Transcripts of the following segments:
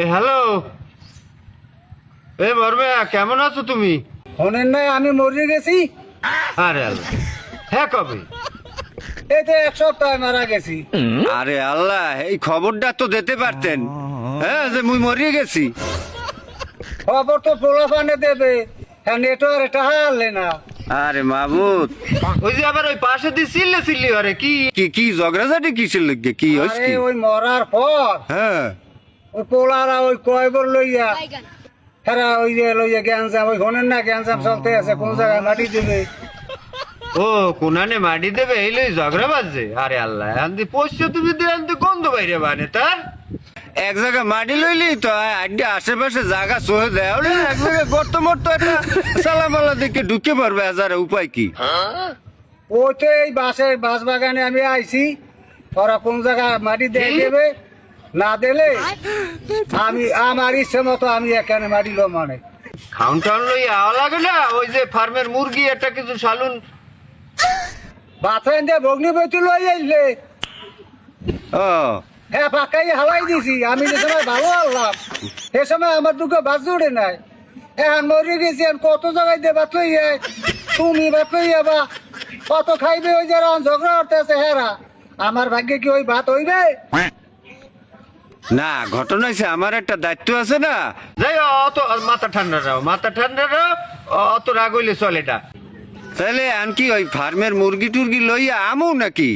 এ hello. এ মরবে কেমন আছো তুমি? শোনেন নাই আমি মরে গেছি। আরে আল্লাহ। হ্যাঁ কবে? এই তো এক সপ্তাহ মারা গেছি। আরে আল্লাহ এই খবরটা তো দিতে পারতেন। হ্যাঁ যে মুই মরিয়ে গেছি। খবর তো পোলা পানে দেবে। হ্যাঁ নেটওয়ার্ক এটা হারলে না। আরে মাহবুদ ওই যে আবার ওই পাশে দিয়ে চিল্লে চিল্লি আরে কি? কি কি ঝগড়াঝাটি কিসের লিগে? কি হয়েছে ওই মরার পর। হ্যাঁ। ওই পোলারা ওই কয়বর লইয়া হ্যাঁ ওই যে লইয়া গ্যাঞ্জাম ওই শোনেন না গ্যাঞ্জাম চলতে আছে কোন জায়গায় মাটি দেবে? ও কোনানে মাটি দেবে এই লই ঝগড়া বাজছে। আরে আল্লাহ আন্দি পোষ্য তুমি দিয়ে আনতে গন্ধ বাইরে বানে তার? এক জায়গায় মাটি লইলি তো আড্ডি আশেপাশে জায়গা সহে দেয়। ওরে এক জায়গায় গর্ত মর্ত একটা সালামালা দিকে ঢুকে পারবে হাজারে উপায় কি? ওই তো এই বাসের বাস বাগানে আমি আইছি ওরা কোন জায়গায় মাটি দিয়ে দেবে? না দিলে আমি আমার ইচ্ছে মতো আমি এখানে মাটি লো মানে। খাউন টাউন লই আওয়া লাগে না? ওই যে ফার্মের মুরগি একটা কিছু সালুন। বাথরুম দিয়ে ভগ্নি বইতে লই আইলে। ও। হ্যাঁ পাকাই হালাই দিছি। আমি যে সময় ভালো আনলাম সে সময় আমার দুটো বাস জুড়ে নাই। এখন মরে গেছি আর কত জায়গায় দিয়ে বাত লই তুমি বাত লই যাবা কত খাইবে ওই যারা ঝগড়া করতে আছে হেরা। আমার ভাগ্যে কি ওই ভাত হইবে? না ঘটনা হয়েছে আমার একটা দায়িত্ব আছে না। যাই হোক, অত মাথা ঠান্ডা রাও মাথা ঠান্ডা রাও অত রাগ হইলে চলে এটা তাহলে আনকি ওই ফার্মের মুরগি টুরগি লইয়া আমু নাকি?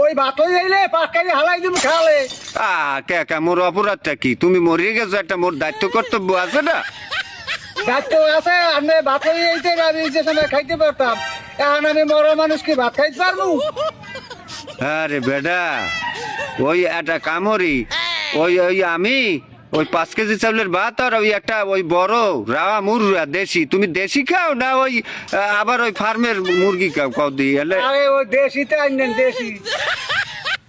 ওই ভাত হই আইলে পাকাই হালাই দিম খালে। আ কে কে মোর অপরাধটা কি? তুমি মরিয়ে গেছো একটা মোর দায়িত্ব কর্তব্য আছে না? দায়িত্ব আছে আমি ভাত হই আইতে আমি যে সময় খাইতে পারতাম। এখন আমি মরা মানুষ কি ভাত খাইতে পারব? আরে বেডা ওই একটা কামড়ি ওই ওই আমি ওই পাঁচ কেজি চাউলের ভাত আর ওই একটা ওই বড় রাওয়া মুরগা দেশি। তুমি দেশি খাও না ওই আবার ওই ফার্মের মুরগি খাও কাউ দিয়ে এলে আরে ওই দেশিতে আনলেন দেশি।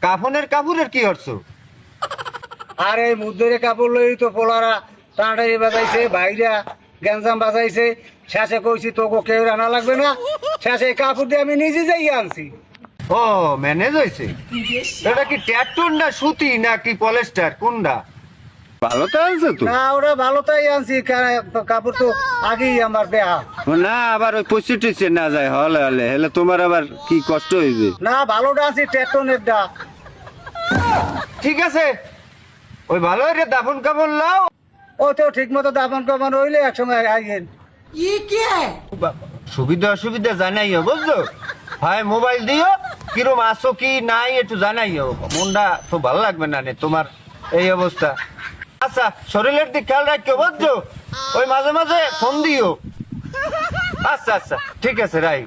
কাফনের কাপুরের কি হচ্ছ আর এই মুদ্রে কাপড় লই তো পোলারা টাঁটাই বাজাইছে ভাইরা গ্যাঞ্জাম বাজাইছে। শেষে কইছি তোকে কেউ রান্না লাগবে না। শেষে কাপড় দিয়ে আমি নিজে যাই আনছি। ও ম্যানেজ হয়েছে? এটা কি ট্যাটুন না সুতি না কি পলেস্টার? কোনটা? ভালো তো আছে তো। না ওরা ভালো তাই আনছি কাপড় তো আগেই আমার দেহা না আবার ওই পঁচিশ টুচে না যায় হলে হলে। হলে তোমার আবার কি কষ্ট হইবে? না ভালোটা ডা ঠিক আছে। ওই ভালো রে দাফন কাপড় লাও। ও তো ঠিক মতো দাপন কাপন হইলে এক সময় আইয়েন সুবিধা অসুবিধা জানাইও বুঝছ? হয় মোবাইল দিও। কিরম আসো কি নাই একটু জানাইও। মনটা তো ভালো লাগবে না নে তোমার এই অবস্থা। আচ্ছা শরীরের দিক খেয়াল রাখিও, বুঝছ? ওই মাঝে মাঝে ফোন দিও। আচ্ছা আচ্ছা ঠিক আছে রাই